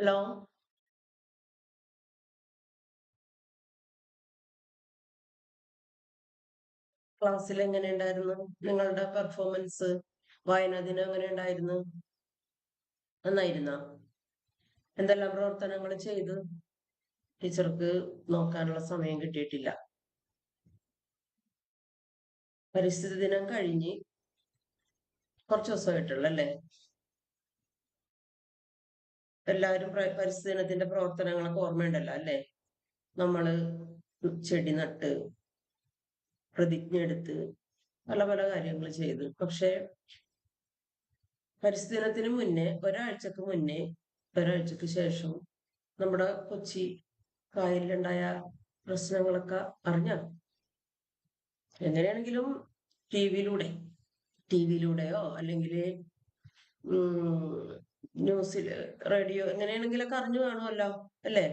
Hello ക്ലാസ്സിൽ എങ്ങനെ ഉണ്ടായിരുന്നു? നിങ്ങളുടെ പെർഫോമൻസ് വായനാ ദിനം എങ്ങനെ ഉണ്ടായിരുന്നു? നന്നായിരുന്ന? എന്തെല്ലാം പ്രവർത്തനങ്ങൾ ചെയ്തു? ടീച്ചർക്ക് നോക്കാനുള്ള സമയം കിട്ടിയിട്ടില്ല. പരിസ്ഥിതി ദിനം കഴിഞ്ഞ് കുറച്ച് ദിവസമായിട്ടുള്ളൂ അല്ലേ എല്ലാവരും പരിസ്ഥിതി ദിനത്തിന്റെ പ്രവർത്തനങ്ങളൊക്കെ ഓർമ്മയുണ്ടല്ലോ അല്ലെ? നമ്മൾ ചെടി നട്ട് പ്രതിജ്ഞ എടുത്ത് പല പല കാര്യങ്ങൾ ചെയ്തു. പക്ഷെ പരിസ്ഥിതി ദിനത്തിന് മുന്നേ ഒരാഴ്ചക്ക് മുന്നേ ഒരാഴ്ചക്ക് ശേഷം നമ്മുടെ കൊച്ചി കായലിലുണ്ടായ പ്രശ്നങ്ങളൊക്കെ അറിഞ്ഞ? എങ്ങനെയാണെങ്കിലും ടി വിയിലൂടെ ടി വിയിലൂടെയോ അല്ലെങ്കിൽ ന്യൂസിൽ റേഡിയോ എങ്ങനെയാണെങ്കിലൊക്കെ അറിഞ്ഞു കാണുമല്ലോ അല്ലേ?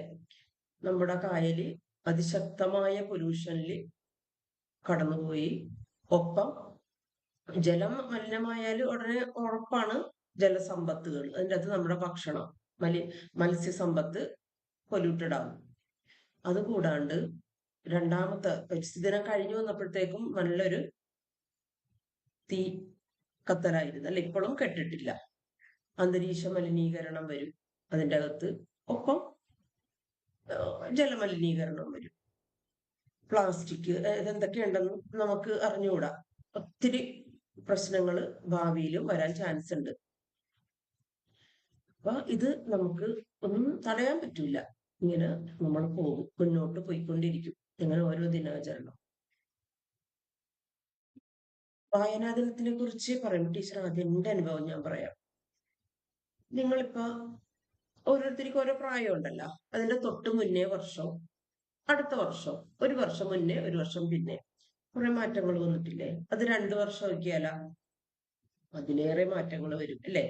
നമ്മുടെ കായലി അതിശക്തമായ പൊല്യൂഷനിൽ കടന്നുപോയി. ഒപ്പം ജലം മലിനമായാലും ഉടനെ ഉറപ്പാണ് ജലസമ്പത്തുകൾ. അതിന്റെ അകത്ത് നമ്മുടെ ഭക്ഷണം മലി മത്സ്യസമ്പത്ത് പൊല്യൂട്ടഡ് ആവും അതുകൂടാണ്ട് രണ്ടാമത്തെ പരിസ്ഥിതി ദിനം കഴിഞ്ഞു വന്നപ്പോഴത്തേക്കും നല്ലൊരു തീ കത്തലായിരുന്നു. അല്ല ഇപ്പോഴും കെട്ടിട്ടില്ല. അന്തരീക്ഷ മലിനീകരണം വരും അതിന്റെ അകത്ത് ഒപ്പം ജലമലിനീകരണം വരും. പ്ലാസ്റ്റിക് ഇതെന്തൊക്കെയുണ്ടെന്ന് നമുക്ക് അറിഞ്ഞുകൂടാ. ഒത്തിരി പ്രശ്നങ്ങൾ ഭാവിയിലും വരാൻ ചാൻസ് ഉണ്ട് അപ്പൊ ഇത് നമുക്ക് ഒന്നും തടയാൻ പറ്റില്ല ഇങ്ങനെ നമ്മൾ പോകും മുന്നോട്ട് പോയിക്കൊണ്ടിരിക്കും. അങ്ങനെ ഓരോ ദിനാചരണം. വായനാ ദിനത്തിനെ കുറിച്ച് പറയുമ്പോൾ ടീച്ചർ. ആദ്യം അനുഭവം ഞാൻ പറയാം? നിങ്ങളിപ്പോ ഓരോരുത്തർക്കും ഓരോ പ്രായം ഉണ്ടല്ലോ അതിന്റെ തൊട്ട് മുന്നേ വർഷം അടുത്ത വർഷം ഒരു വർഷം മുന്നേ ഒരു വർഷം പിന്നെ കുറെ മാറ്റങ്ങൾ വന്നിട്ടില്ലേ? അത് രണ്ടു വർഷം നോക്കിയാലോ അതിലേറെ മാറ്റങ്ങൾ വരും അല്ലേ?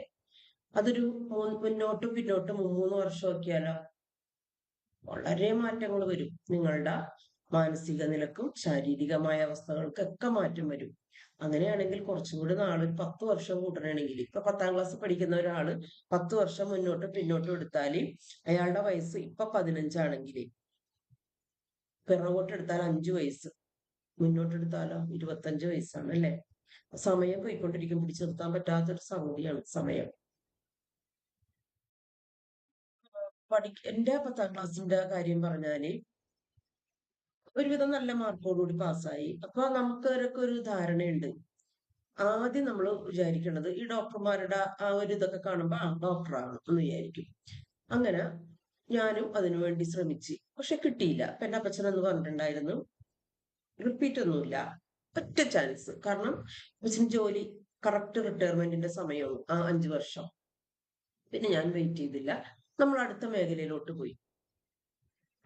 അതൊരു മുന്നോട്ടും പിന്നോട്ടും മൂന്ന് വർഷം നോക്കിയാലോ വളരെ മാറ്റങ്ങൾ വരും. നിങ്ങളുടെ മാനസിക നിലക്കും ശാരീരികമായ അവസ്ഥകൾക്കൊക്കെ മാറ്റം വരും. അങ്ങനെയാണെങ്കിൽ കുറച്ചും കൂടി നാളെ പത്ത് വർഷം കൂട്ടണമെങ്കിൽ ഇപ്പൊ പത്താം ക്ലാസ് പഠിക്കുന്ന ഒരാൾ പത്ത് വർഷം മുന്നോട്ട് പിന്നോട്ട് എടുത്താൽ അയാളുടെ വയസ്സ് ഇപ്പൊ പതിനഞ്ചാണെങ്കിൽ പിറകോട്ട് എടുത്താൽ അഞ്ചു വയസ്സ് മുന്നോട്ടെടുത്താലോ ഇരുപത്തഞ്ച് വയസ്സാണ് അല്ലെ? സമയം പോയിക്കൊണ്ടിരിക്കും പിടിച്ചു നിർത്താൻ പറ്റാത്തൊരു സംഗതിയാണ് സമയം. പഠി എന്റെ പത്താം ക്ലാസ്സിന്റെ കാര്യം പറഞ്ഞാൽ ഒരുവിധം നല്ല മാർക്കോടുകൂടി പാസ്സായി. അപ്പൊ നമുക്കവരൊക്കെ ഒരു ധാരണയുണ്ട്. ആദ്യം നമ്മൾ വിചാരിക്കുന്നത് ഈ ഡോക്ടർമാരുടെ ആ ഒരു ഇതൊക്കെ കാണുമ്പോൾ ആ ഡോക്ടറാണ് എന്ന് വിചാരിക്കും. അങ്ങനെ ഞാനും അതിനു വേണ്ടി ശ്രമിച്ചു. പക്ഷെ കിട്ടിയില്ല. അപ്പൊ എന്റെ അപ്പച്ചൻ എന്ന് പറഞ്ഞിട്ടുണ്ടായിരുന്നു റിപ്പീറ്റ് ഒന്നുമില്ല. ഒറ്റ ചാൻസ്. കാരണം അപ്പച്ചന് ജോലി കറക്റ്റ് റിട്ടയർമെന്റിന്റെ സമയമാണ് ആ അഞ്ചു വർഷം. പിന്നെ ഞാൻ വെയിറ്റ് ചെയ്തില്ല. നമ്മൾ അടുത്ത മേഖലയിലോട്ട് പോയി.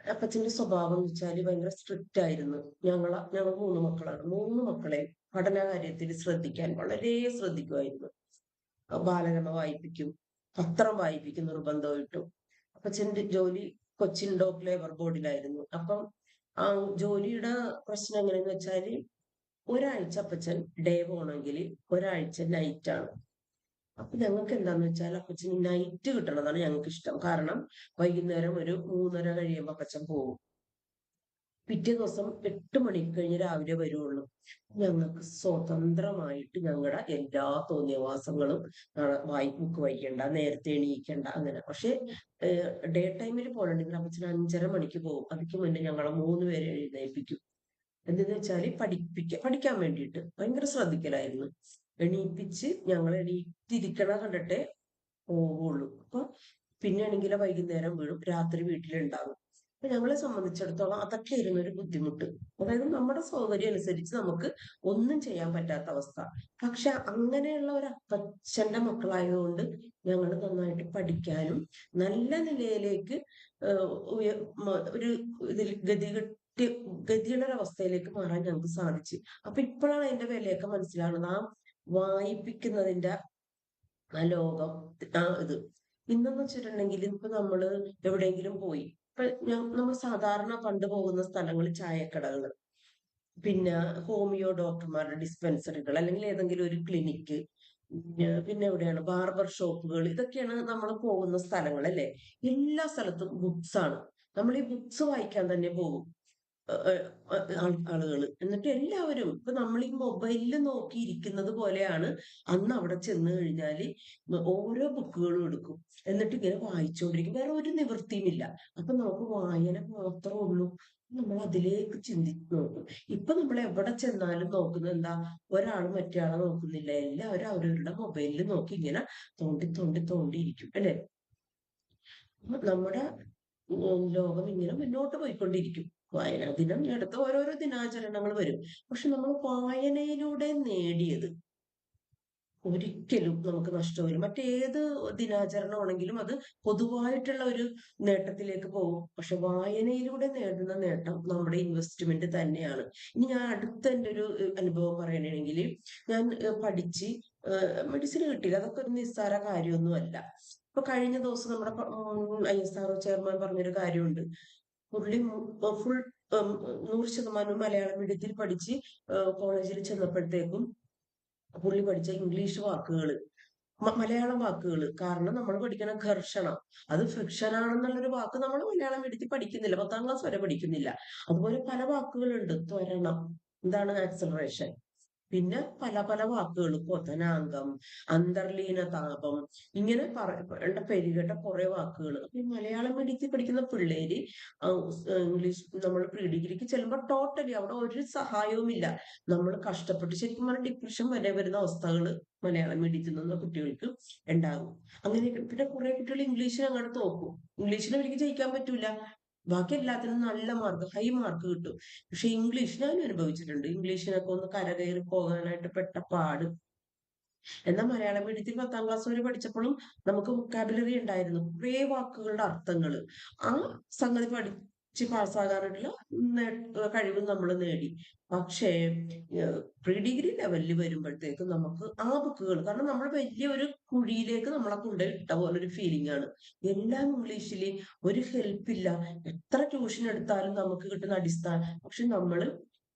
അപ്പച്ചന്റെ സ്വഭാവം എന്ന് വെച്ചാൽ ഭയങ്കര സ്ട്രിക്റ്റ് ആയിരുന്നു. ഞങ്ങള ഞങ്ങൾ മൂന്ന് മക്കളാണ്. മൂന്ന് മക്കളെ പഠന കാര്യത്തിൽ ശ്രദ്ധിക്കാൻ വളരെ ശ്രദ്ധിക്കുമായിരുന്നു ബാലരമ വായിപ്പിക്കും പത്രം വായിപ്പിക്കും നിർബന്ധമായിട്ടും. അപ്പച്ചന്റെ ജോലി കൊച്ചിൻ ഡോക്ക് ലേബർ ബോർഡിലായിരുന്നു. അപ്പം ആ ജോലിയുടെ പ്രശ്നം എങ്ങനെയെന്ന് വെച്ചാൽ ഒരാഴ്ച അപ്പച്ചൻ ഡേ പോണെങ്കിൽ ഒരാഴ്ച നൈറ്റ് ആണ്. അപ്പൊ ഞങ്ങൾക്ക് എന്താന്ന് വെച്ചാൽ അപ്പച്ചന് നൈറ്റ് കിട്ടണതാണ് ഞങ്ങൾക്ക് ഇഷ്ടം കാരണം വൈകുന്നേരം ഒരു മൂന്നര കഴിയുമ്പോ അപ്പച്ചൻ പോകും പിറ്റേ ദിവസം എട്ട് മണിക്ക് കഴിഞ്ഞ് രാവിലെ വരുള്ളൂ ഞങ്ങൾക്ക് സ്വതന്ത്രമായിട്ട് ഞങ്ങളുടെ എല്ലാ തോന്നിയവാസങ്ങളും വായി ബുക്ക് വായിക്കണ്ട നേരത്തെ എണീക്കണ്ട അങ്ങനെ. പക്ഷെ ഡേ ടൈമിൽ പോകണമെങ്കിൽ അപ്പച്ചൻ അഞ്ചര മണിക്ക് പോകും അതിക്ക് മുന്നേ ഞങ്ങളെ മൂന്ന് പേരെ എഴുന്നേൽപ്പിക്കും. എന്തെന്ന് വെച്ചാൽ പഠിപ്പിക്ക പഠിക്കാൻ വേണ്ടിയിട്ട്. ഭയങ്കര ശ്രദ്ധിക്കലായിരുന്നു. എണീപ്പിച്ച് ഞങ്ങൾ എണീറ്റിരിക്കണ കണ്ടിട്ടേ പോവുള്ളൂ. അപ്പൊ പിന്നെയാണെങ്കിൽ വൈകുന്നേരം വീഴും. രാത്രി വീട്ടിലുണ്ടാകും അപ്പൊ ഞങ്ങളെ സംബന്ധിച്ചിടത്തോളം അതൊക്കെ ആയിരുന്നു ഒരു ബുദ്ധിമുട്ട്. അതായത് നമ്മുടെ സൗകര്യം അനുസരിച്ച് നമുക്ക് ഒന്നും ചെയ്യാൻ പറ്റാത്ത അവസ്ഥ. പക്ഷെ അങ്ങനെയുള്ള ഒരു അപ്പച്ചന്റെ മക്കളായതുകൊണ്ട് ഞങ്ങൾ നന്നായിട്ട് പഠിക്കാനും നല്ല നിലയിലേക്ക് ഒരു ഇതിൽ ഗതികെട്ടി ഗതിയുടെ ഒരു അവസ്ഥയിലേക്ക് മാറാൻ ഞങ്ങൾക്ക് സാധിച്ചു. അപ്പൊ ഇപ്പോഴാണ് അതിന്റെ വിലയൊക്കെ മനസ്സിലാവുന്നത്. ആ വായിപ്പിക്കുന്നതിന്റെ ആ ലോകം ആ ഇത്. ഇന്നെന്ന് വെച്ചിട്ടുണ്ടെങ്കിൽ ഇപ്പൊ നമ്മൾ എവിടെയെങ്കിലും പോയി. ഇപ്പൊ നമ്മൾ സാധാരണ പണ്ട് പോകുന്ന സ്ഥലങ്ങൾ ചായക്കടകൾ പിന്നെ ഹോമിയോ ഡോക്ടർമാരുടെ ഡിസ്പെൻസറികൾ അല്ലെങ്കിൽ ഏതെങ്കിലും ഒരു ക്ലിനിക്ക് പിന്നെ എവിടെയാണ്? ബാർബർ ഷോപ്പുകൾ. ഇതൊക്കെയാണ് നമ്മൾ പോകുന്ന സ്ഥലങ്ങൾ അല്ലെ? എല്ലാ സ്ഥലത്തും ബുക്സ് ആണ് നമ്മൾ ഈ ബുക്സ് വായിക്കാൻ തന്നെ പോകും. ആളുകൾ എന്നിട്ട് എല്ലാവരും ഇപ്പൊ നമ്മൾ ഈ മൊബൈലിൽ നോക്കിയിരിക്കുന്നത് പോലെയാണ് അന്ന് അവിടെ ചെന്ന് കഴിഞ്ഞാൽ ഓരോ ബുക്കുകളും എടുക്കും. എന്നിട്ട് ഇങ്ങനെ വായിച്ചുകൊണ്ടിരിക്കും വേറെ ഒരു നിവൃത്തിയുമില്ല അപ്പൊ നമുക്ക് വായന മാത്രമേ ഉള്ളൂ. നമ്മൾ അതിലേക്ക് ചിന്തിച്ചു നോക്കും. ഇപ്പൊ നമ്മൾ എവിടെ ചെന്നാലും നോക്കുന്നത് എന്താ? ഒരാൾ മറ്റേ നോക്കുന്നില്ല. എല്ലാവരും അവരവരുടെ മൊബൈലിൽ നോക്കി ഇങ്ങനെ തോണ്ടി തോണ്ടി തോണ്ടിയിരിക്കും. അല്ലെ? നമ്മുടെ ലോകം ഇങ്ങനെ മുന്നോട്ട് പോയിക്കൊണ്ടിരിക്കും. ദിനം എടുത്ത് ഓരോരോ ദിനാചരണങ്ങൾ വരും. പക്ഷെ നമ്മൾ വായനയിലൂടെ നേടിയത് ഒരിക്കലും നമുക്ക് നഷ്ടമില്ല മറ്റേത് ദിനാചരണമാണെങ്കിലും അത് പൊതുവായിട്ടുള്ള ഒരു നേട്ടത്തിലേക്ക് പോകും. പക്ഷെ വായനയിലൂടെ നേടുന്ന നേട്ടം നമ്മുടെ ഇൻവെസ്റ്റ്മെന്റ് തന്നെയാണ്. ഇനി ഞാൻ അടുത്ത എന്റെ ഒരു അനുഭവം പറയണമെങ്കിൽ ഞാൻ പഠിച്ച് മെഡിസിൻ കിട്ടിയില്ല. അതൊക്കെ ഒരു നിസ്സാര കാര്യമൊന്നുമല്ല. ഇപ്പൊ കഴിഞ്ഞ ദിവസം നമ്മുടെ ഐ എസ് ആർ ചെയർമാൻ പറഞ്ഞൊരു കാര്യമുണ്ട്. പുള്ളി ഫുൾ നൂറ് ശതമാനവും മലയാളം മീഡിയത്തിൽ പഠിച്ച് കോളേജിൽ ചെന്നപ്പോഴത്തേക്കും പുള്ളി പഠിച്ച ഇംഗ്ലീഷ് വാക്കുകൾ മലയാളം വാക്കുകൾ കാരണം നമ്മൾ പഠിക്കണ ഘർഷണം. അത് ഫ്രിക്ഷൻ ആണെന്നുള്ളൊരു വാക്ക് നമ്മൾ മലയാളം മീഡിയത്തിൽ പഠിക്കുന്നില്ല. പത്താം ക്ലാസ് വരെ പഠിക്കുന്നില്ല. അതുപോലെ പല വാക്കുകളുണ്ട്. ത്വരണം. എന്താണ് ആക്സലറേഷൻ പിന്നെ പല പല വാക്കുകൾ പൊതനാങ്കം അന്തർലീന താപം ഇങ്ങനെ പറയേണ്ട പേരുകേട്ട കുറെ വാക്കുകൾ ഈ മലയാളം മീഡിയത്തിൽ പഠിക്കുന്ന പിള്ളേര് ഇംഗ്ലീഷ് നമ്മൾ പ്രീ ഡിഗ്രിക്ക് ചെല്ലുമ്പോൾ ടോട്ടലി അവിടെ ഒരു സഹായവുമില്ല. നമ്മൾ കഷ്ടപ്പെട്ട് ശരിക്കും പറഞ്ഞാൽ ഡിപ്രഷൻ വരെ വരുന്ന അവസ്ഥകൾ മലയാളം മീഡിയത്തിൽ നിന്ന് കുട്ടികൾക്ക് ഉണ്ടാകും. അങ്ങനെ പിന്നെ കുറെ കുട്ടികൾ ഇംഗ്ലീഷിൽ അങ്ങോട്ട് തോക്കും ഇംഗ്ലീഷിൽ അവർക്ക് ജയിക്കാൻ പറ്റൂല. ബാക്കി എല്ലാത്തിനും നല്ല മാർക്ക് ഹൈ മാർക്ക് കിട്ടും. പക്ഷെ ഇംഗ്ലീഷ് ഞാൻ അനുഭവിച്ചിട്ടുണ്ട്. ഇംഗ്ലീഷിനൊക്കെ ഒന്ന് കരകയറി പോകാനായിട്ട് പെട്ട പാട്. എന്നാൽ മലയാള മീഡിയത്തിൽ പത്താം ക്ലാസ് വരെ പഠിച്ചപ്പോഴും നമുക്ക് വൊക്കാബുലറി ഉണ്ടായിരുന്നു. കുറേ വാക്കുകളുടെ അർത്ഥങ്ങൾ ആ സംഗതി പഠിച്ച് പാസ്സാകാനായിട്ടുള്ള കഴിവ് നമ്മൾ നേടി. പക്ഷേ പ്രീ ഡിഗ്രി ലെവലിൽ വരുമ്പോഴത്തേക്ക് നമുക്ക് ആ ബുക്കുകൾ കാരണം നമ്മൾ വലിയ ഒരു കുഴിയിലേക്ക് നമ്മളെ കൊണ്ട് ഇട്ട പോലെ ഒരു ഫീലിംഗ് ആണ് എല്ലാം ഇംഗ്ലീഷിൽ ഒരു ഹെൽപ്പ് ഇല്ല എത്ര ട്യൂഷൻ എടുത്താലും നമുക്ക് കിട്ടുന്ന അടിസ്ഥാനം പക്ഷെ നമ്മൾ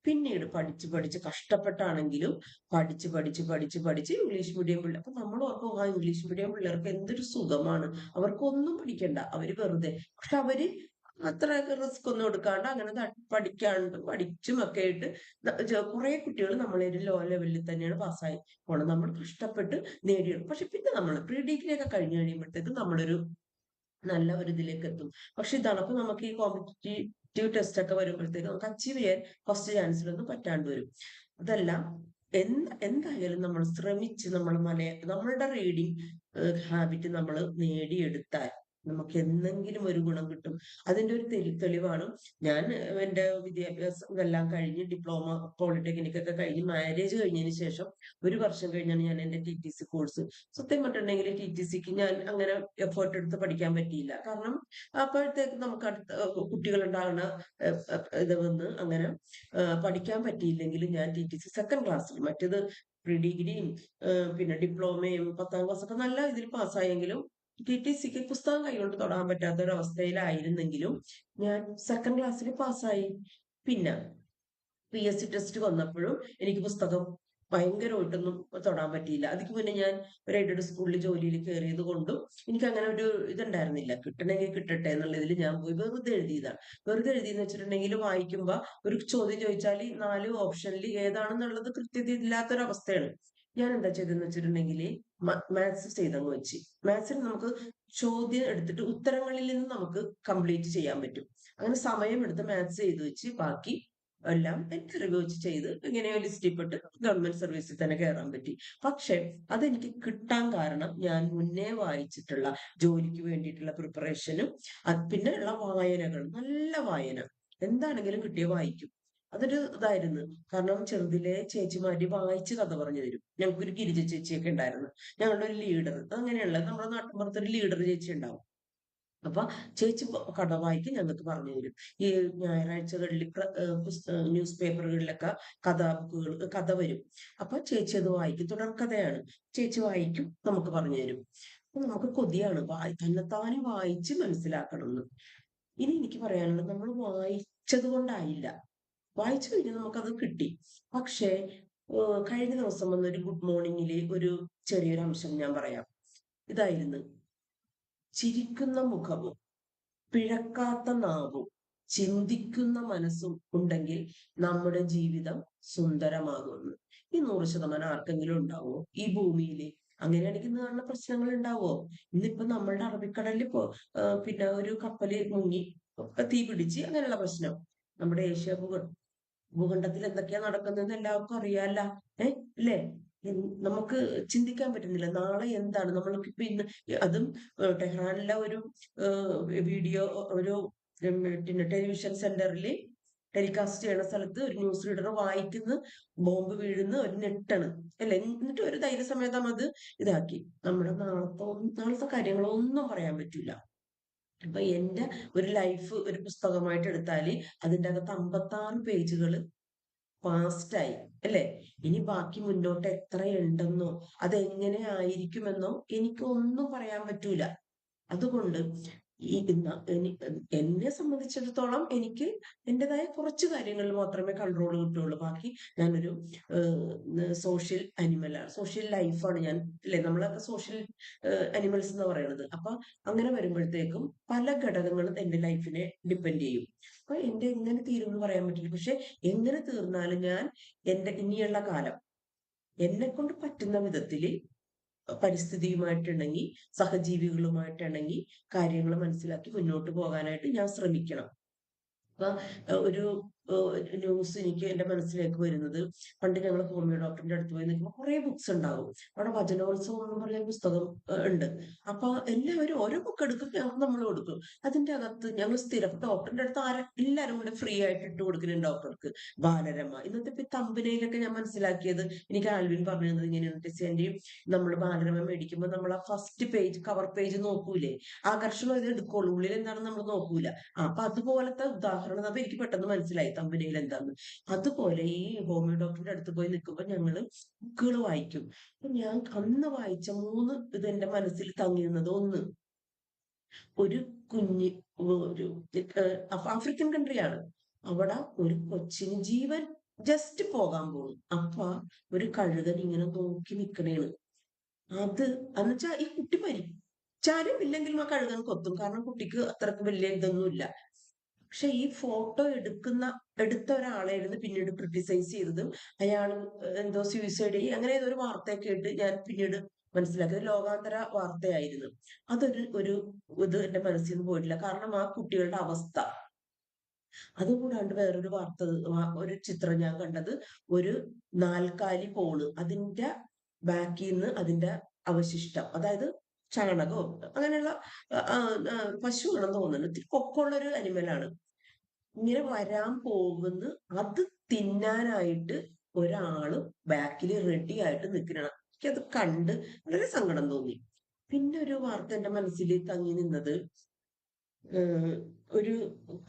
പിന്നീട് പഠിച്ച് പഠിച്ച് കഷ്ടപ്പെട്ടാണെങ്കിലും പഠിച്ച് പഠിച്ച് പഠിച്ച് പഠിച്ച് ഇംഗ്ലീഷ് മീഡിയം പിള്ളേർ അപ്പൊ നമ്മൾ ഓർക്കും ആ ഇംഗ്ലീഷ് മീഡിയം പിള്ളേർക്ക് എന്തൊരു സുഖമാണ്. അവർക്കൊന്നും പഠിക്കണ്ട. അവർ വെറുതെ പക്ഷെ അവർ അത്ര റിസ്ക് ഒന്നും എടുക്കാണ്ട് അങ്ങനെ പഠിക്കാണ്ട് പഠിച്ചും ഒക്കെ ആയിട്ട് കുറെ കുട്ടികൾ നമ്മളെ ഒരു ലോ ലെവലിൽ തന്നെയാണ് പാസ്സായി പോണത്. നമ്മൾ കഷ്ടപ്പെട്ട് നേടിയെടുക്കും. പക്ഷെ പിന്നെ നമ്മൾ പ്രീ ഡിഗ്രി ഒക്കെ കഴിഞ്ഞു കഴിയുമ്പോഴത്തേക്കും നമ്മളൊരു നല്ല ഒരു ഇതിലേക്ക് എത്തും. പക്ഷെ ഇതാണ് അപ്പൊ നമുക്ക് ഈ കോമ്പറ്റേറ്റീവ് ടെസ്റ്റ് ഒക്കെ വരുമ്പോഴത്തേക്കും നമുക്ക് അച്ചീവ് ചെയ്യാൻ ഫസ്റ്റ് ചാൻസിലൊന്നും പറ്റാണ്ട് വരും. അതെല്ലാം എന്ത് എന്തായാലും നമ്മൾ ശ്രമിച്ച് നമ്മൾ മലയ നമ്മളുടെ റീഡിങ് ഹാബിറ്റ് നമ്മൾ നേടിയെടുത്താൽ നമുക്ക് എന്തെങ്കിലും ഒരു ഗുണം കിട്ടും. അതിന്റെ ഒരു തെളി തെളിവാണ് ഞാൻ എന്റെ വിദ്യാഭ്യാസം എല്ലാം കഴിഞ്ഞ് ഡിപ്ലോമ പോളിടെക്നിക് ഒക്കെ കഴിഞ്ഞ് മാരേജ് കഴിഞ്ഞതിന് ശേഷം ഒരു വർഷം കഴിഞ്ഞാണ് ഞാൻ എന്റെ ടി ടി സി കോഴ്സ് സത്യം പറഞ്ഞിട്ടുണ്ടെങ്കിൽ ടി ടി സിക്ക് ഞാൻ അങ്ങനെ എഫേർട്ട് എടുത്ത് പഠിക്കാൻ പറ്റിയില്ല. കാരണം അപ്പോഴത്തേക്ക് നമുക്ക് അടുത്ത കുട്ടികളുണ്ടാകുന്ന ഇത് വന്ന് അങ്ങനെ പഠിക്കാൻ പറ്റിയില്ലെങ്കിൽ ഞാൻ ടി ടി സി സെക്കൻഡ് ക്ലാസ്സിൽ മറ്റേത് പ്രീ ഡിഗ്രിയും പിന്നെ ഡിപ്ലോമയും പത്താം ക്ലാസ് ഒക്കെ നല്ല ഇതിൽ പാസ്സായെങ്കിലും ടി ടി സിക്ക് പുസ്തകം കൈകൊണ്ട് തൊടാൻ പറ്റാത്ത ഒരു അവസ്ഥയിലായിരുന്നെങ്കിലും ഞാൻ സെക്കൻഡ് ക്ലാസ്സിൽ പാസ്സായി പിന്നെ പി എസ് സി ടെസ്റ്റ് വന്നപ്പോഴും എനിക്ക് പുസ്തകം ഭയങ്കരമായിട്ടൊന്നും തൊടാൻ പറ്റിയില്ല. അതിക്ക് മുന്നേ ഞാൻ ഒരു എയ്ഡഡ് സ്കൂളിൽ ജോലിയിൽ കയറിയത് കൊണ്ടും എനിക്ക് അങ്ങനെ ഒരു ഇതുണ്ടായിരുന്നില്ല. കിട്ടണമെങ്കിൽ കിട്ടട്ടെ എന്നുള്ള ഇതിൽ ഞാൻ പോയി വെറുതെ എഴുതിയതാണ്. വെറുതെ എഴുതിയെന്ന് വെച്ചിട്ടുണ്ടെങ്കിൽ വായിക്കുമ്പോൾ ഒരു ചോദ്യം ചോദിച്ചാൽ നാല് ഓപ്ഷനിൽ ഏതാണെന്നുള്ളത് കൃത്യത ഇല്ലാത്തൊരവസ്ഥയാണ്. ഞാൻ എന്താ ചെയ്തെന്ന് വെച്ചിട്ടുണ്ടെങ്കിൽ മാത്സ് ചെയ്തങ്ങ് വെച്ച്. മാത്സിൽ നമുക്ക് ചോദ്യം എടുത്തിട്ട് ഉത്തരങ്ങളിൽ നിന്ന് നമുക്ക് കംപ്ലീറ്റ് ചെയ്യാൻ പറ്റും. അങ്ങനെ സമയം എടുത്ത് മാത്സ് ചെയ്ത് വെച്ച് ബാക്കി എല്ലാം ഇന്റർവ്യൂ വെച്ച് ചെയ്ത് ഇങ്ങനെയോ ലിസ്റ്റിൽപ്പെട്ട് ഗവൺമെന്റ് സർവീസിൽ തന്നെ കയറാൻ പറ്റി. പക്ഷെ അതെനിക്ക് കിട്ടാൻ കാരണം ഞാൻ മുന്നേ വായിച്ചിട്ടുള്ള ജോലിക്ക് വേണ്ടിയിട്ടുള്ള പ്രിപ്പറേഷനും പിന്നെ ഉള്ള വായനകൾ നല്ല വായന. എന്താണെങ്കിലും കിട്ടിയ വായിക്കും. അതൊരു ഇതായിരുന്നു. കാരണം ചെറുതിലെ ചേച്ചിമാരി വായിച്ച് കഥ പറഞ്ഞു തരും. ഞങ്ങൾക്കൊരു ഗിരിജ ചേച്ചിയൊക്കെ ഉണ്ടായിരുന്നു. ഞങ്ങളുടെ ഒരു ലീഡർ അങ്ങനെയുള്ള നമ്മുടെ നാട്ടിൻപുറത്ത് ഒരു ലീഡർ ചേച്ചി ഉണ്ടാവും. അപ്പൊ ചേച്ചി കഥ വായിക്കും ഞങ്ങൾക്ക് പറഞ്ഞു തരും. ഈ ഞായറാഴ്ചകളിൽ ന്യൂസ് പേപ്പറുകളിലൊക്കെ കഥ ബുക്കുകൾ കഥ വരും. അപ്പൊ ചേച്ചി അത് വായിക്കും. തുടർക്കഥയാണ് ചേച്ചി വായിക്കും നമുക്ക് പറഞ്ഞു തരും. നമുക്ക് കൊതിയാണ്. വായി തന്നെത്താനെ വായിച്ച് മനസ്സിലാക്കണം എന്ന്. ഇനി എനിക്ക് പറയാനുള്ളത് നമ്മൾ വായിച്ചത് കൊണ്ടായില്ല. വായിച്ചു കഴിഞ്ഞാൽ നമുക്കത് കിട്ടി പക്ഷേ കഴിഞ്ഞ ദിവസം വന്ന ഒരു ഗുഡ് മോർണിംഗിൽ ഒരു ചെറിയൊരു അംശം ഞാൻ പറയാം. ഇതായിരുന്നു. ചിരിക്കുന്ന മുഖവും പിഴക്കാത്ത നാവും ചിന്തിക്കുന്ന മനസ്സും ഉണ്ടെങ്കിൽ നമ്മുടെ ജീവിതം സുന്ദരമാകുമെന്ന്. ഈ 100% ആർക്കെങ്കിലും ഉണ്ടാവോ? ഈ ഭൂമിയിൽ? അങ്ങനെയാണെങ്കിൽ ഇന്ന് കാണുന്ന പ്രശ്നങ്ങൾ ഉണ്ടാവോ? ഇന്നിപ്പോ നമ്മളുടെ അറബിക്കടലിൽ ഇപ്പോ പിന്നെ ഒരു കപ്പൽ മുങ്ങി തീ പിടിച്ച് അങ്ങനെയുള്ള പ്രശ്നം. നമ്മുടെ ഏഷ്യ ഭൂഖണ്ഡത്തിൽ എന്തൊക്കെയാ നടക്കുന്നതെന്ന് എല്ലാവർക്കും അറിയാല്ല. ഏ ഇല്ലേ? നമുക്ക് ചിന്തിക്കാൻ പറ്റുന്നില്ല. നാളെ എന്താണ് നമ്മൾക്ക് ഇപ്പൊ ഇന്ന് അതും ടെഹ്റാനിലെ ഒരു വീഡിയോ ഒരു പിന്നെ ടെലിവിഷൻ സെന്ററിൽ ടെലികാസ്റ്റ് ചെയ്യണ സ്ഥലത്ത് ഒരു ന്യൂസ് റീഡർ വായിക്കുന്ന ബോംബ് വീഴുന്ന ഒരു നെട്ടാണ് അല്ലേ? എന്നിട്ട് ഒരു ധൈര്യസമേതം അത് ഇതാക്കി. നമ്മുടെ നാളത്തെ നാളത്തെ കാര്യങ്ങളൊന്നും പറയാൻ പറ്റൂല. അപ്പൊ എന്റെ ഒരു ലൈഫ് ഒരു പുസ്തകമായിട്ട് എടുത്താൽ അതിന്റെ അകത്ത് അമ്പത്താറ് പേജുകൾ പാസ്റ്റായി അല്ലേ? ഇനി ബാക്കി മുന്നോട്ട് എത്രയുണ്ടെന്നോ അതെങ്ങനെ ആയിരിക്കുമെന്നോ എനിക്കൊന്നും പറയാൻ പറ്റൂല. അതുകൊണ്ട് ഈ എന്നെ സംബന്ധിച്ചിടത്തോളം എനിക്ക് എന്റെതായ കുറച്ച് കാര്യങ്ങളിൽ മാത്രമേ കൺട്രോൾ കിട്ടുള്ളൂ. ബാക്കി ഞാനൊരു സോഷ്യൽ അനിമലാണ്. സോഷ്യൽ ലൈഫാണ് ഞാൻ. അല്ലെ നമ്മളൊക്കെ സോഷ്യൽ അനിമൽസ് എന്ന് പറയുന്നത് അപ്പൊ അങ്ങനെ വരുമ്പോഴത്തേക്കും പല ഘടകങ്ങളും എന്റെ ലൈഫിനെ ഡിപ്പെൻഡ് ചെയ്യും. അപ്പൊ എന്റെ എങ്ങനെ തീരും എന്ന് പറയാൻ പറ്റില്ല. പക്ഷെ എങ്ങനെ തീർന്നാലും ഞാൻ എന്റെ ഇനിയുള്ള കാലം എന്നെ കൊണ്ട് പറ്റുന്ന വിധത്തിൽ പരിസ്ഥിതിയുമായിട്ടിണങ്ങി സഹജീവികളുമായിട്ടിണങ്ങി കാര്യങ്ങൾ മനസ്സിലാക്കി മുന്നോട്ട് പോകാനായിട്ട് ഞാൻ ശ്രമിക്കണം. അപ്പൊ ഒരു ന്യൂസ് എനിക്ക് എന്റെ മനസ്സിലേക്ക് വരുന്നത് പണ്ട് ഞങ്ങൾ ഹോമിയോ ഡോക്ടറിന്റെ അടുത്ത് പോയി നിൽക്കുമ്പോൾ കുറെ ബുക്സ് ഉണ്ടാവും. അവിടെ വചനോത്സവം എന്ന് പറഞ്ഞ പുസ്തകം ഉണ്ട്. അപ്പൊ എല്ലാവരും ഓരോ ബുക്ക് എടുക്കും ഞങ്ങൾ നമ്മൾ കൊടുക്കും അതിന്റെ അകത്ത് ഞങ്ങൾ സ്ഥിരം ഡോക്ടറിന്റെ അടുത്ത് ആരെ എല്ലാവരും കൂടെ ഫ്രീ ആയിട്ട് ഇട്ട് കൊടുക്കുന്നുണ്ട് ഡോക്ടർക്ക്. ബാലരമ ഇന്നത്തെ ഇപ്പൊ തമ്പനയിലൊക്കെ ഞാൻ മനസ്സിലാക്കിയത് എനിക്ക് ആൽവിൻ പറഞ്ഞു തന്നത് ഇങ്ങനെയാണ് ടെസ്സിന്റെയും നമ്മൾ ബാലരമ മേടിക്കുമ്പോൾ നമ്മൾ ആ ഫസ്റ്റ് പേജ് കവർ പേജ് നോക്കൂലേ? ആകർഷണം ഇത് എടുക്കുള്ളൂ. ഉള്ളിൽ എന്താണെന്ന് നമ്മൾ നോക്കൂല. അപ്പൊ അതുപോലത്തെ ഉദാഹരണം അപ്പൊ എനിക്ക് പെട്ടെന്ന് മനസ്സിലായി തമ്പനയിൽ എന്താന്ന്. അതുപോലെ ഈ ഹോമിയോ ഡോക്ടറിന്റെ അടുത്ത് പോയി നിൽക്കുമ്പോൾ ഞങ്ങൾ ബുക്കുകൾ വായിക്കും. അപ്പൊ ഞാൻ അന്ന് വായിച്ച മൂന്ന് ഇത് എന്റെ മനസ്സിൽ തങ്ങി. ഒന്ന് ഒരു കുഞ്ഞ് ഒരു ആഫ്രിക്കൻ കൺട്രിയാണ്. അവിടെ ഒരു കൊച്ചിന് ജീവൻ ജസ്റ്റ് പോകാൻ പോകും. അപ്പൊ ഒരു കഴുകൻ ഇങ്ങനെ നോക്കി നിക്കണേണ്. അത് എന്നുവെച്ചാ ഈ കുട്ടി മരിച്ചാലും ഇല്ലെങ്കിലും ആ കഴുകൻ കൊത്തും. കാരണം കുട്ടിക്ക് അത്രയ്ക്ക് വലിയ ഇതൊന്നുമില്ല. പക്ഷെ ഈ ഫോട്ടോ എടുക്കുന്ന എടുത്ത ഒരാളായിരുന്നു പിന്നീട് ക്രിട്ടിസൈസ് ചെയ്തതും അയാൾ എന്തോ സൂയിസൈഡ് ചെയ്യും അങ്ങനെ ഏതൊരു വാർത്ത കേട്ട് ഞാൻ പിന്നീട് മനസ്സിലാക്കിയത് ലോകാന്തര വാർത്തയായിരുന്നു. അതൊരു ഒരു ഇത് എന്റെ മനസ്സിൽ നിന്ന് പോയിട്ടില്ല. കാരണം ആ കുട്ടികളുടെ അവസ്ഥ. അതുകൂടാണ്ട് വേറൊരു വാർത്ത ഒരു ചിത്രം ഞാൻ കണ്ടത് ഒരു നാൽക്കാലി പോൾ അതിന്റെ ബാക്കിൽ നിന്ന് അതിന്റെ അവശിഷ്ടം അതായത് ചാണകവും അങ്ങനെയുള്ള പശുവാണെന്ന് തോന്നുന്നു. പൊക്കമുള്ള ഒരു അനിമലാണ്. ഇങ്ങനെ വരാൻ പോകുന്ന അത് തിന്നാനായിട്ട് ഒരാൾ ബാക്കിൽ റെഡി ആയിട്ട് നിൽക്കണം എനിക്കത് കണ്ട് വളരെ സങ്കടം തോന്നി. പിന്നെ ഒരു വാർത്ത എന്റെ മനസ്സിൽ തങ്ങി നിന്നത് ഒരു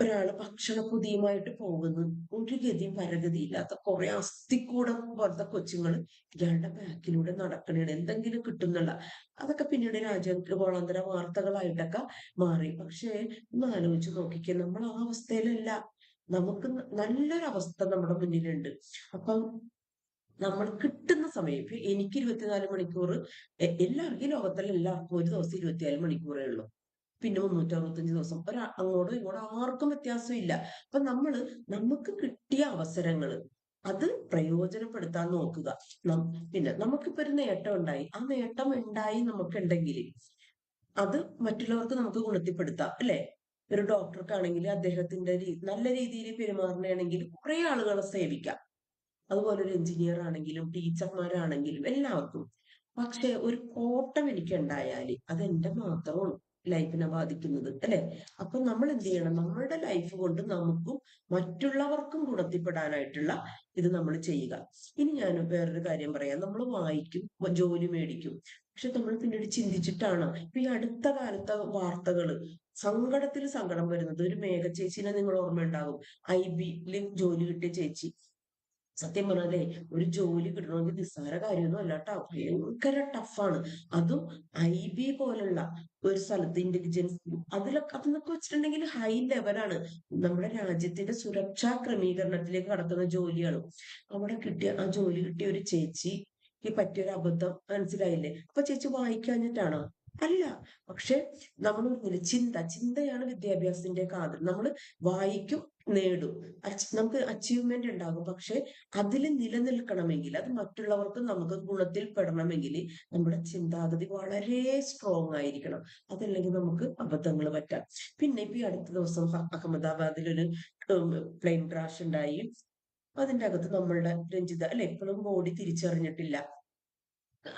ഒരാൾ ഭക്ഷണപ്പൊതിയുമായിട്ട് പോകുന്നു. ഒരു ഗതിയും പരഗതി ഇല്ലാത്ത കുറെ അസ്ഥിക്കൂടം പോലത്തെ കൊച്ചുങ്ങൾ ഇയാളുടെ ബാക്കിലൂടെ നടക്കണേണ്. എന്തെങ്കിലും കിട്ടുന്നുള്ള. അതൊക്കെ പിന്നീട് രാജ്യാന്തര വാർത്തകളായിട്ടൊക്കെ മാറി. പക്ഷേ ഒന്ന് ആലോചിച്ച് നോക്കിക്കേ നമ്മൾ ആ അവസ്ഥയിലല്ല. നമുക്ക് നല്ലൊരവസ്ഥ നമ്മുടെ മുന്നിലുണ്ട്. അപ്പം നമ്മൾ കിട്ടുന്ന സമയം ഇപ്പൊ എനിക്ക് 24 മണിക്കൂർ എല്ലാവർക്കും എല്ലാവർക്കും ഒരു ദിവസം 24 മണിക്കൂറേ ഉള്ളൂ. പിന്നെ 365 ദിവസം. ഒരാ അങ്ങോട്ടും ഇങ്ങോട്ടും ആർക്കും വ്യത്യാസമില്ല. അപ്പൊ നമ്മൾ നമുക്ക് കിട്ടിയ അവസരങ്ങൾ അത് പ്രയോജനപ്പെടുത്താൻ നോക്കുക. പിന്നെ നമുക്കിപ്പോ ഒരു നേട്ടം ഉണ്ടായി. ആ നേട്ടം ഉണ്ടായി നമുക്കുണ്ടെങ്കിൽ അത് മറ്റുള്ളവർക്ക് നമുക്ക് ഗുണത്തിപ്പെടുത്താം. അല്ലെ ഒരു ഡോക്ടർക്കാണെങ്കിൽ അദ്ദേഹത്തിന്റെ നല്ല രീതിയിൽ പെരുമാറുകയാണെങ്കിൽ കുറെ ആളുകളെ സേവിക്കാം. അതുപോലെ ഒരു എഞ്ചിനീയർ ആണെങ്കിലും ടീച്ചർമാരാണെങ്കിലും എല്ലാവർക്കും. പക്ഷെ ഒരു കോട്ടം എനിക്കുണ്ടായാൽ അത് എന്റെ മാത്രമാണ് ലൈഫിനെ ബാധിക്കുന്നത്. അല്ലെ അപ്പൊ നമ്മൾ എന്ത് ചെയ്യണം? നമ്മളുടെ ലൈഫ് കൊണ്ട് നമുക്കും മറ്റുള്ളവർക്കും ഗുണത്തിപ്പെടാനായിട്ടുള്ള ഇത് നമ്മൾ ചെയ്യുക. ഇനി ഞാൻ വേറൊരു കാര്യം പറയാം. നമ്മൾ വായിക്കും, ജോലി മേടിക്കും. പക്ഷെ നമ്മൾ പിന്നീട് ചിന്തിച്ചിട്ടാണ് ഇപ്പൊ ഈ അടുത്ത കാലത്തെ വാർത്തകൾ സങ്കടത്തിൽ സങ്കടം വരുന്നത് ഒരു മേഘ ചേച്ചിനെ നിങ്ങൾ ഓർമ്മയുണ്ടാകും. ബിയിൽ ജോലി കിട്ടിയ ചേച്ചി. സത്യം പറഞ്ഞാലേ ഒരു ജോലി കിട്ടണമെങ്കിൽ നിസ്സാര കാര്യമൊന്നും അല്ല കേട്ടോ ഭയങ്കര ടഫാണ്. അതും ഐ ബി പോലുള്ള ഒരു സ്ഥലത്ത് ഇന്റലിജൻസ് അതിലൊക്കെ അതെന്നൊക്കെ വെച്ചിട്ടുണ്ടെങ്കിൽ ഹൈ ലെവലാണ് നമ്മുടെ രാജ്യത്തിന്റെ സുരക്ഷാ ക്രമീകരണത്തിലേക്ക് കടക്കുന്ന ജോലിയാണ് അവിടെ കിട്ടിയ ആ ജോലി കിട്ടിയ ഒരു ചേച്ചി പറ്റിയൊരു അബദ്ധം മനസ്സിലായില്ലേ? അപ്പൊ ചേച്ചി വായിക്കാഞ്ഞിട്ടാണോ? അല്ല പക്ഷെ നമ്മൾ ചിന്ത ചിന്തയാണ് വിദ്യാഭ്യാസത്തിന്റെ കാതൽ. നമ്മൾ വായിക്കും നേടും. നമുക്ക് അച്ചീവ്മെന്റ് ഉണ്ടാകും. പക്ഷെ അതിൽ നിലനിൽക്കണമെങ്കിൽ അത് മറ്റുള്ളവർക്ക് നമുക്ക് ഗുണത്തിൽ പെടണമെങ്കിൽ നമ്മുടെ ചിന്താഗതി വളരെ സ്ട്രോങ് ആയിരിക്കണം. അതല്ലെങ്കിൽ നമുക്ക് അബദ്ധങ്ങൾ പറ്റാം. പിന്നെ ഇപ്പൊ ഈ അടുത്ത ദിവസം അഹമ്മദാബാദിൽ ഒരു പ്ലെയിൻ ക്രാഷ് ഉണ്ടായി. അതിന്റെ അകത്ത് നമ്മളുടെ രഞ്ജിത അല്ലെ ഇപ്പോഴും ബോഡി തിരിച്ചറിഞ്ഞിട്ടില്ല.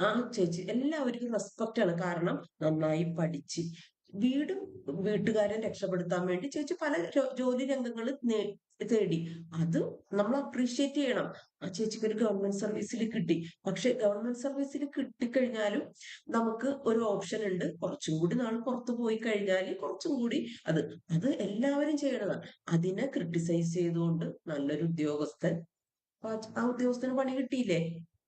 ആ ചേച്ചി എല്ലാവരും റെസ്പെക്റ്റ് ആണ്. കാരണം നന്നായി പഠിച്ച് വീടും വീട്ടുകാരെ രക്ഷപ്പെടുത്താൻ വേണ്ടി ചേച്ചി പല ജോലി രംഗങ്ങൾ തേടി. അത് നമ്മൾ അപ്രീഷിയേറ്റ് ചെയ്യണം. ആ ചേച്ചിക്ക് ഒരു ഗവൺമെന്റ് സർവീസിൽ കിട്ടി. പക്ഷെ ഗവൺമെന്റ് സർവീസിൽ കിട്ടിക്കഴിഞ്ഞാലും നമുക്ക് ഒരു ഓപ്ഷൻ ഉണ്ട്. കുറച്ചും കൂടി നാൾ പുറത്തു പോയി കഴിഞ്ഞാൽ കുറച്ചും കൂടി അത് അത് എല്ലാവരും ചെയ്യണതാണ്. അതിനെ ക്രിട്ടിസൈസ് ചെയ്തുകൊണ്ട് നല്ലൊരു ഉദ്യോഗസ്ഥൻ ആ ഉദ്യോഗസ്ഥന് പണി കിട്ടിയില്ലേ?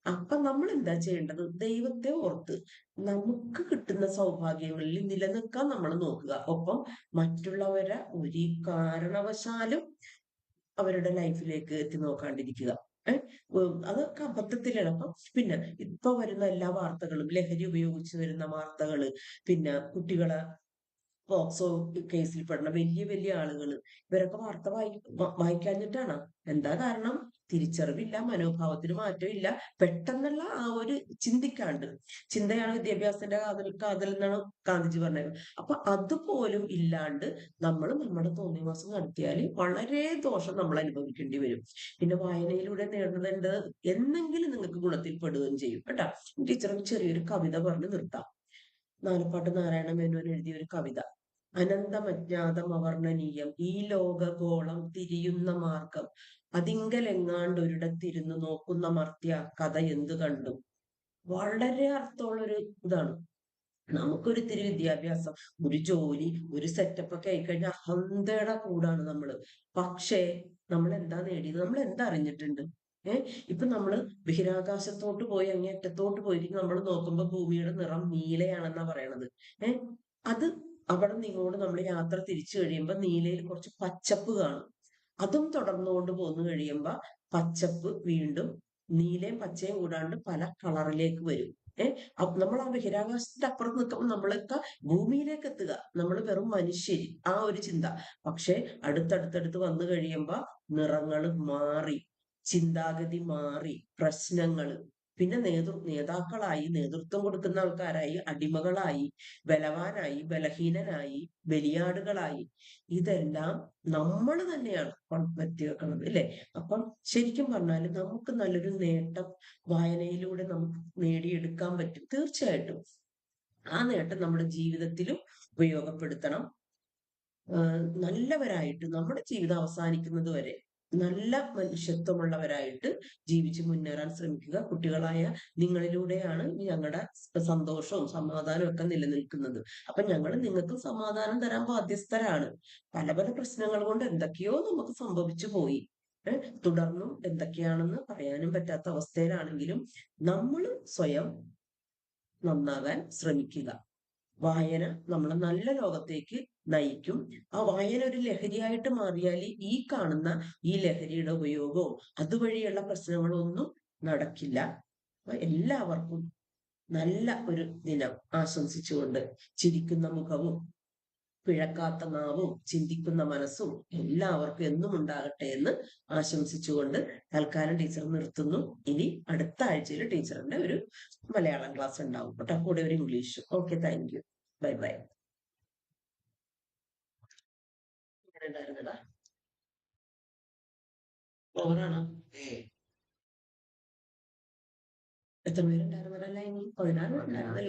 അപ്പൊ നമ്മൾ എന്താ ചെയ്യേണ്ടത്? ദൈവത്തെ ഓർത്ത് നമുക്ക് കിട്ടുന്ന സൗഭാഗ്യങ്ങളിൽ നിലനിൽക്കാൻ നമ്മൾ നോക്കുക. ഒപ്പം മറ്റുള്ളവരെ ഒരു കാരണവശാലും അവരുടെ ലൈഫിലേക്ക് എത്തി നോക്കാണ്ടിരിക്കുക. അതൊക്കെ അബദ്ധത്തിലാണ്. അപ്പൊ പിന്നെ ഇപ്പൊ വരുന്ന എല്ലാ വാർത്തകളും ലഹരി ഉപയോഗിച്ച് വരുന്ന വാർത്തകൾ പിന്നെ കുട്ടികളെ പോക്സോ കേസിൽ പെടുന്ന വലിയ വലിയ ആളുകൾ ഇവരൊക്കെ വാർത്ത വായി വായിക്കാഞ്ഞിട്ടാണ്? എന്താ കാരണം? തിരിച്ചറിവില്ല മനോഭാവത്തിന് മാറ്റമില്ല. പെട്ടെന്നുള്ള ആ ഒരു ചിന്തിക്കാണ്ട്. ചിന്തയാണ് വിദ്യാഭ്യാസത്തിന്റെ കാതൽ കാതൽ എന്നാണ് ഗാന്ധിജി പറഞ്ഞത്. അപ്പൊ അതുപോലും ഇല്ലാണ്ട് നമ്മൾ നമ്മുടെ തോന്നിവാസം നടത്തിയാൽ വളരെ ദോഷം നമ്മൾ അനുഭവിക്കേണ്ടി വരും. പിന്നെ വായനയിലൂടെ നേടുന്നത് എന്നെങ്കിലും നിങ്ങൾക്ക് ഗുണത്തിൽ പെടുകയും ചെയ്യും. കേട്ടാ? ടീച്ചർ ചെറിയൊരു കവിത പറഞ്ഞ് നിർത്താം. നാലപ്പാട്ട് നാരായണ മേനോൻ എഴുതിയ ഒരു കവിത. അനന്തമജ്ഞാതം അവർണനീയം. ഈ ലോകഗോളം തിരിയുന്ന മാർഗം. അതിങ്കലെങ്ങാണ്ടൊരിടത്തിരുന്ന് നോക്കുന്ന മർത്യ കഥ എന്തു കണ്ടു? വളരെ അർത്ഥമുള്ളൊരു ഇതാണ്. നമുക്കൊരു തിരി വിദ്യാഭ്യാസം ഒരു ജോലി ഒരു സെറ്റപ്പ് ഒക്കെ ആയിക്കഴിഞ്ഞാൽ അഹന്തയുടെ കൂടാണ് നമ്മൾ. പക്ഷേ നമ്മൾ എന്താ നേടിയത്? നമ്മൾ എന്താ അറിഞ്ഞിട്ടുണ്ട്? ഏഹ് ഇപ്പൊ നമ്മൾ ബഹിരാകാശത്തോട്ട് പോയി അങ്ങേ അറ്റത്തോട്ട് പോയിട്ട് നമ്മൾ നോക്കുമ്പോ ഭൂമിയുടെ നിറം നീലയാണെന്നാ പറയണത്. ഏഹ് അത് അവിടെ നിങ്ങോട് നമ്മൾ യാത്ര തിരിച്ചു കഴിയുമ്പോൾ നീലയിൽ കുറച്ച് പച്ചപ്പ് കാണും. അതും തുടർന്നുകൊണ്ട് പോന്നു കഴിയുമ്പോൾ പച്ചപ്പ് വീണ്ടും നീലയും പച്ചയും കൂടാണ്ട് പല കളറിലേക്ക് വരും. ഏഹ് നമ്മൾ ആ ബഹിരാകാശത്തിന്റെ അപ്പുറത്ത് നിൽക്കുമ്പോൾ നമ്മളൊക്കെ ഭൂമിയിലേക്ക് എത്തുക. നമ്മൾ വെറും മനുഷ്യര്. ആ ഒരു ചിന്ത. പക്ഷെ അടുത്തടുത്തടുത്ത് വന്നു കഴിയുമ്പോൾ നിറങ്ങൾ മാറി. ചിന്താഗതി മാറി. പ്രശ്നങ്ങൾ. പിന്നെ നേതൃ നേതാക്കളായി നേതൃത്വം കൊടുക്കുന്ന ആൾക്കാരായി അടിമകളായി ബലവാനായി ബലഹീനനായി ബലിയാടുകളായി. ഇതെല്ലാം നമ്മൾ തന്നെയാണ് പറ്റി വെക്കുന്നത് അല്ലെ അപ്പം ശരിക്കും പറഞ്ഞാൽ നമുക്ക് നല്ലൊരു നേട്ടം വായനയിലൂടെ നമുക്ക് നേടിയെടുക്കാൻ പറ്റും തീർച്ചയായിട്ടും. ആ നേട്ടം നമ്മുടെ ജീവിതത്തിലും ഉപയോഗപ്പെടുത്തണം. നല്ലവരായിട്ട് നമ്മുടെ ജീവിതം അവസാനിക്കുന്നത് വരെ നല്ല മനുഷ്യത്വമുള്ളവരായിട്ട് ജീവിച്ച് മുന്നേറാൻ ശ്രമിക്കുക. കുട്ടികളായ നിങ്ങളിലൂടെയാണ് ഞങ്ങളുടെ സന്തോഷവും സമാധാനവും ഒക്കെ നിലനിൽക്കുന്നത്. അപ്പൊ ഞങ്ങൾ നിങ്ങൾക്ക് സമാധാനം തരാൻ ബാധ്യസ്ഥരാണ്. പല പല പ്രശ്നങ്ങൾ കൊണ്ട് എന്തൊക്കെയോ നമുക്ക് സംഭവിച്ചു പോയി. തുടർന്നും എന്തൊക്കെയാണെന്ന് പറയാനും പറ്റാത്ത അവസ്ഥയിലാണെങ്കിലും നമ്മൾ സ്വയം നന്നാകാൻ ശ്രമിക്കുക. വായന നമ്മളെ നല്ല ലോകത്തേക്ക് നയിക്കും. ആ വായന ഒരു ലഹരിയായിട്ട് മാറിയാൽ ഈ കാണുന്ന ഈ ലഹരിയുടെ ഉപയോഗവും അതുവഴിയുള്ള പ്രശ്നങ്ങളൊന്നും നടക്കില്ല. എല്ലാവർക്കും നല്ല ഒരു ദിനം ആശംസിച്ചുകൊണ്ട് ചിരിക്കുന്ന മുഖവും പിഴക്കാത്ത നാവും ചിന്തിക്കുന്ന മനസ്സും എല്ലാവർക്കും എന്നും ഉണ്ടാകട്ടെ എന്ന് ആശംസിച്ചുകൊണ്ട് തൽക്കാലം ടീച്ചർ നിർത്തുന്നു. ഇനി അടുത്ത ആഴ്ചയിൽ ടീച്ചറിന്റെ ഒരു മലയാളം ക്ലാസ് ഉണ്ടാവും. കേട്ടോ. കൂടെ ഒരു English. Okay thank you. Bye bye. ഉണ്ടായിരുന്നടാ ഏ. എത്ര പേരുണ്ടായിരുന്നില്ല ഇനി പതിനാറ് ഉണ്ടായിരുന്നല്ലേ